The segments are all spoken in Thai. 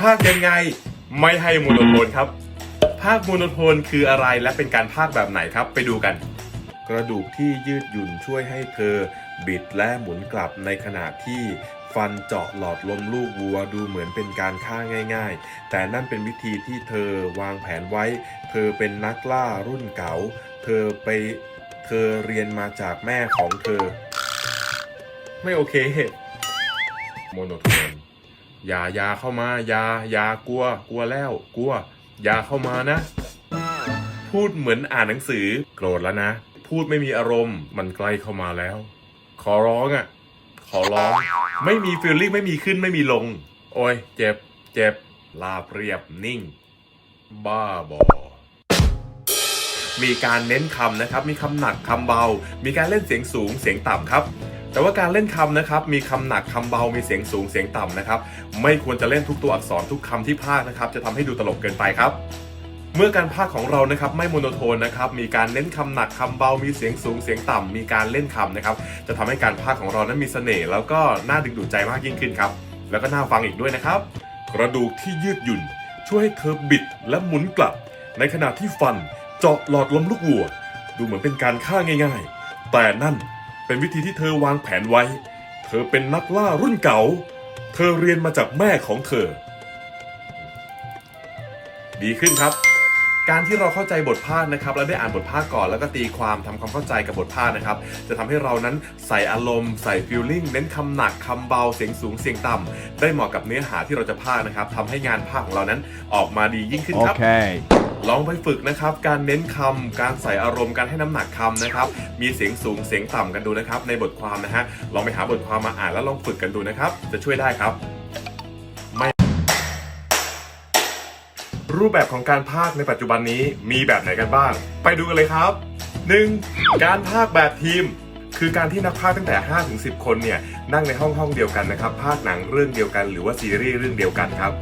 ภาคยังไงไม่ให้โมโนโทนครับ ภาคโมโนโทนคืออะไรและเป็นการภาคแบบไหนครับ ไปดูกัน กระดูกที่ยืดหยุ่นช่วยให้เธอ บิดและหมุนกลับในขณะที่ฟันเจาะหลอดลมลูกวัวดูเหมือนเป็นการฆ่าง่าย ๆ แต่นั่นเป็นวิธีที่เธอวางแผนไว้ เธอเป็นนักล่ารุ่นเก๋าเธอไปเธอเรียนมาจากแม่ของเธอ ไม่โอเค โมโนโทน อย่าอย่าเข้ามาอย่าอย่ากลัว กลัวแล้ว กลัว อย่าเข้ามานะ พูดเหมือนอ่านหนังสือ โกรธแล้วนะ พูดไม่มีอารมณ์ มันใกล้เข้ามาแล้ว ขอร้องอะ ขอร้อง ไม่มีฟีลลิ่งไม่มีขึ้นไม่มีลง โอ้ย เจ็บ เจ็บลาบเรียบนิ่ง บ้าบอมีการเน้นคำนะครับ มีคำหนักคำเบา มีการเล่นเสียงสูงเสียงต่ำครับ แต่ว่าการเล่นคำนะครับมีคำหนักคำเบามีเสียงสูงเสียงต่ำนะครับไม่ควรจะเล่นทุกตัวอักษรทุกคำที่พากนะครับจะทำให้ดูตลกเกินไปครับเมื่อการพากของเรานะครับไม่โมโนโทนนะครับมีการเน้นคำหนักคำเบา มีเสียงสูงเสียงต่ำมีการเล่นคำนะครับจะทำให้การพากของเรานั้นมีเสน่ห์แล้วก็น่าดึงดูดใจมากยิ่งขึ้นครับแล้วก็น่าฟังอีกด้วยนะครับ กระดูกที่ยืดหยุ่น ช่วยให้เธอบิดและหมุนกลับ ในขณะที่ฟันเจาะหลอดลมลูกวัว ดูเหมือนเป็นการฆ่าง่าย ๆ แต่นั่น เป็นวิธีที่เธอวางแผนไว้ เธอเป็นนักล่ารุ่นเก่า เธอเรียนมาจากแม่ของเธอ ดีขึ้นครับ การที่เราเข้าใจบทภาคนะครับและได้อ่านบทภาคก่อนแล้วก็ตีความทำความเข้าใจกับบทภาคนะครับ จะทำให้เรานั้นใส่อารมณ์ใส่ฟีลลิ่งเน้นคำหนักคำเบาเสียงสูงเสียงต่ำได้เหมาะกับเนื้อหาที่เราจะพากย์นะครับทำให้งานภาคของเรานั้นออกมาดียิ่งขึ้นครับ Okay. ลองไปฝึกนะครับ การเน้นคำการใส่อารมณ์ การให้น้ำหนักคำนะครับ มีเสียงสูงเสียงต่ำกันดูนะครับ ในบทความนะฮะ ลองไปหาบทความมาอ่านแล้วลองฝึกกันดูนะครับ จะช่วยได้ครับไม่รูปแบบของการพากในปัจจุบันนี้มีแบบไหนกันบ้าง ไปดูกันเลยครับ 1. การพากแบบทีม คือการที่นักพากตั้งแต่5ถึง10 คนเนี่ยนั่งในห้องห้องเดียวกันนะครับพากหนังเรื่องเดียวกัน หรือว่าซีรีส์เรื่องเดียวกันครับ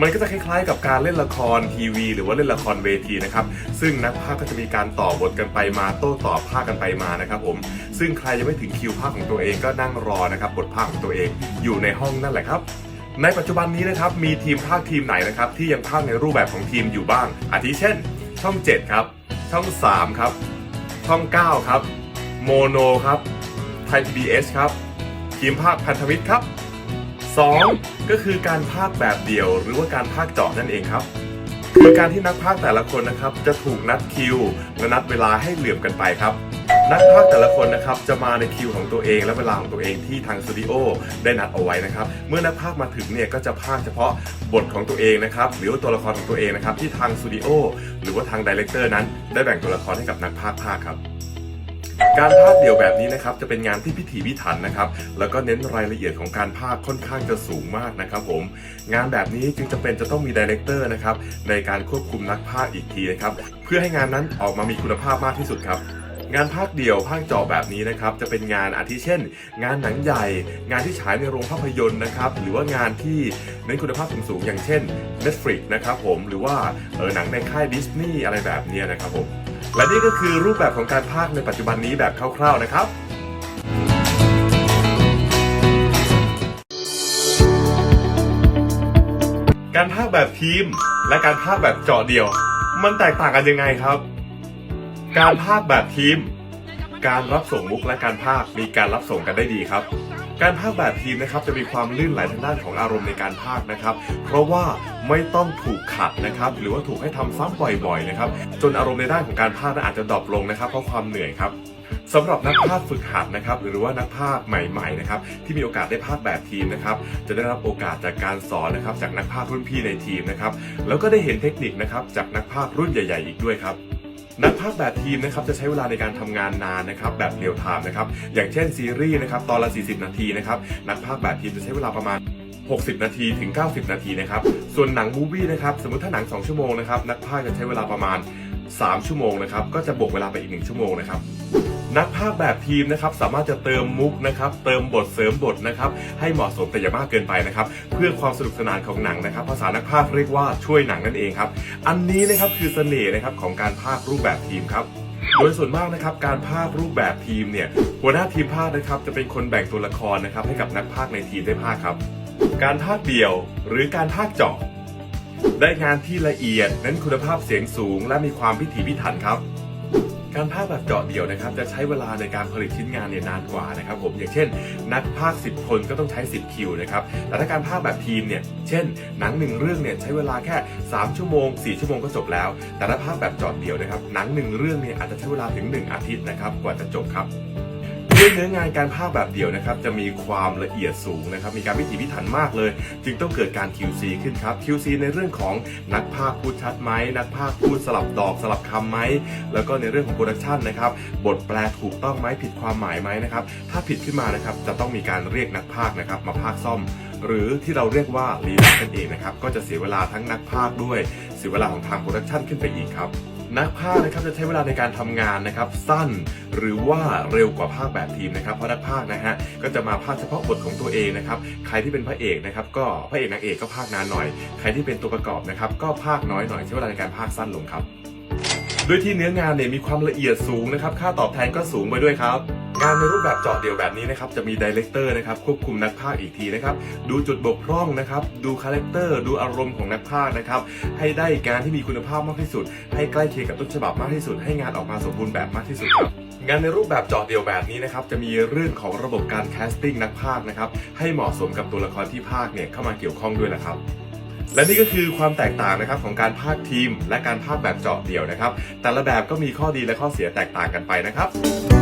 มันก็จะคล้ายๆ กับการเล่นละครทีวี หรือว่าเล่นละครเวทีนะครับ ซึ่งนักพากย์ก็จะมีการต่อบทกันไปมาโต้ตอบพากย์กันไปมานะครับผม ซึ่งใครยังไม่ถึงคิวพากย์ของตัวเองก็นั่งรอนะครับบทพากย์ของตัวเองอยู่ในห้องนั่นแหละครับในปัจจุบันนี้นะครับมีทีมภาคทีมไหนนะครับที่ยังพากย์ในรูปแบบของทีมอยู่บ้าง อาทิเช่น ช่อง 7 ครับ ช่อง 3 ครับ ช่อง 9 ครับ โมโนครับไทยพีบีเอสครับ ทีมภาคพันธมิตรครับ 2. ก็คือการพากแบบเดี่ยวหรือว่าการพากเจาะนั่นเองครับ คือการที่นักพากแต่ละคนนะครับ จะถูกนัดคิวและนัดเวลาให้เหลื่อมกันไปครับ นักพากแต่ละคนนะครับจะมาในคิวของตัวเองและเวลาของตัวเองที่ทางสตูดิโอได้นัดเอาไว้นะครับ เมื่อนักพากมาถึงเนี่ยก็จะพากเฉพาะบทของตัวเองนะครับหรือว่าตัวละครของตัวเองนะครับที่ทางสตูดิโอหรือว่าทางดีเลกเตอร์นั้น ได้แบ่งตัวละครให้กับนักพากพากครับ การพากย์เดี่ยวแบบนี้นะครับจะเป็นงานที่พิถีพิถันนะครับ แล้วก็เน้นรายละเอียดของการพากย์ค่อนข้างจะสูงมากนะครับผมงานแบบนี้จึงจำเป็นจะต้องมีดีเลกเตอร์นะครับในการควบคุมนักพากย์อีกทีนะครับเพื่อให้งานนั้นออกมามีคุณภาพมากที่สุดครับงานภาคเดี่ยวภาคจอแบบนี้นะครับจะเป็นงานอาทิเช่น งานหนังใหญ่ งานที่ฉายในโรงภาพยนตร์นะครับหรือว่างานที่เน้นคุณภาพสูงๆอย่างเช่น Netflix นะครับผมหรือว่าเออหนังในค่ายดิสนีย์อะไรแบบนี้นะครับผม และนี่ก็คือรูปแบบของการพากในปัจจุบันนี้แบบคร่าวๆนะครับการพากแบบทีม และการพากแบบเจาะเดี่ยว มันแตกต่างกันยังไงครับ การพากแบบทีม การรับส่งมุกและการพากมีการรับส่งกันได้ดีครับ การพากแบบทีมนะครับจะมีความลื่นไหลทางด้านของอารมณ์ในการพากนะครับ เพราะว่าไม่ต้องถูกขัดนะครับ หรือว่าถูกให้ทำซ้ำบ่อยๆนะครับ จนอารมณ์ในด้านของการพากนั้นอาจจะดรอปลงนะครับ เพราะความเหนื่อยครับสำหรับนักพากย์ฝึกหัดนะครับ หรือว่านักพากย์ใหม่ๆนะครับที่มีโอกาสได้พากย์แบบทีมนะครับจะได้รับโอกาสจากการสอนนะครับจากนักพากย์รุ่นพี่ในทีมนะครับแล้วก็ได้เห็นเทคนิคนะครับจากนักพากย์รุ่นใหญ่ ๆ อีกด้วยครับ นักภาคแบบทีมนะครับจะใช้เวลาในการทำงานนานนะครับแบบเรียลไทม์นะครับอย่างเช่นซีรีส์นะครับตอนละ 40 นาทีนะครับนักภาคแบบทีมจะใช้เวลาประมาณ 60 นาทีถึง 90 นาทีนะครับส่วนหนังมูวี่นะครับสมมติถ้าหนัง 2 ชั่วโมงนะครับนักภาคจะใช้เวลาประมาณ 3 ชั่วโมงนะครับก็จะบวกเวลาไปอีก 1 ชั่วโมงนะครับ นักพากย์แบบทีมนะครับสามารถจะเติมมุกนะครับเติมบทเสริมบทนะครับให้เหมาะสมแต่อย่ามากเกินไปนะครับเพื่อความสนุกสนานของหนังนะครับ ภาษานักพากย์เรียกว่าช่วยหนังนั่นเองครับอันนี้นะครับคือเสน่ห์นะครับของการพากย์รูปแบบทีมครับโดยส่วนมากนะครับการพากย์รูปแบบทีมเนี่ยหัวหน้าทีมพากย์นะครับจะเป็นคนแบ่งตัวละครนะครับให้กับนักพากย์ในทีมได้พากย์ครับ การพากย์เดี่ยวหรือการพากย์เจาะได้งานที่ละเอียดเน้นคุณภาพเสียงสูง และมีความพิถีพิถันครับ การภาคแบบเจาะเดี่ยวนะครับจะใช้เวลาในการผลิตชิ้นงานเนี่ยนานกว่านะครับผมอย่างเช่น นักพากย์10 คนก็ต้องใช้ 10 คิวนะครับแต่ถ้าการภาคแบบทีมเนี่ยเช่น หนังหนึ่งเรื่องเนี่ยใช้เวลาแค่ 3 ชั่วโมง 4 ชั่วโมงก็จบแล้ว แต่ถ้าภาคแบบเจาะเดี่ยวนะครับหนังหนึ่งเรื่องเนี่ยอาจจะใช้เวลาถึง 1 อาทิตย์นะครับกว่าจะจบครับ ด้วยเนื้องานการภาคแบบเดียวนะครับจะมีความละเอียดสูงนะครับมีการพิถีพิถันมากเลย จึงต้องเกิดการ QC ขึ้นครับ QC ในเรื่องของนักภาคพูดชัดไหมนักภาคพูดสลับดอกสลับคำไหมแล้วก็ในเรื่องของโปรดักชันนะครับบทแปลถูกต้องไหมผิดความหมายไหมนะครับถ้าผิดขึ้นมานะครับจะต้องมีการเรียกนักภาคนะครับมาภาคซ่อม หรือที่เราเรียกว่ารีแลกนั่นเองนะครับก็จะเสียเวลาทั้งนักภาคด้วย เสียเวลาของทางโปรดักชันขึ้นไปอีกครับ นักภาคนะครับจะใช้เวลาในการทำงานนะครับสั้นหรือว่าเร็วกว่าภาคแบบทีมนะครับเพราะนักภาคนะฮะก็จะมาภาคเฉพาะบทของตัวเองนะครับใครที่เป็นพระเอกนะครับก็พระเอกนางเอกก็ภาคนานหน่อย ใครที่เป็นตัวประกอบนะครับก็ภาคน้อยหน่อยใช้เวลาในการภาคสั้นลงครับโดยที่เนื้องานเนี่ยมีความละเอียดสูงนะครับค่าตอบแทนก็สูงไปด้วยครับ งานในรูปแบบเจาะเดี่ยวแบบนี้นะครับจะมีดีเลกเตอร์นะครับควบคุมนักพากย์อีกทีนะครับดูจุดบกพร่องนะครับดูคาแรคเตอร์ดูอารมณ์ของนักพากย์นะครับให้ได้งานที่มีคุณภาพมากที่สุด ให้ใกล้เคียงกับต้นฉบับมากที่สุด ให้งานออกมาสมบูรณ์แบบมากที่สุดครับงานในรูปแบบเจาะเดี่ยวแบบนี้นะครับจะมีเรื่องของระบบการแคสติ้งนักพากย์นะครับให้เหมาะสมกับตัวละครที่พากย์เนี่ยเข้ามาเกี่ยวข้องด้วยนะครับและนี่ก็คือความแตกต่างนะครับของการพากย์ทีม และการพากย์แบบเจาะเดี่ยวนะครับ แต่ละแบบก็มีข้อดีและข้อเสียแตกต่างกันไปนะครับ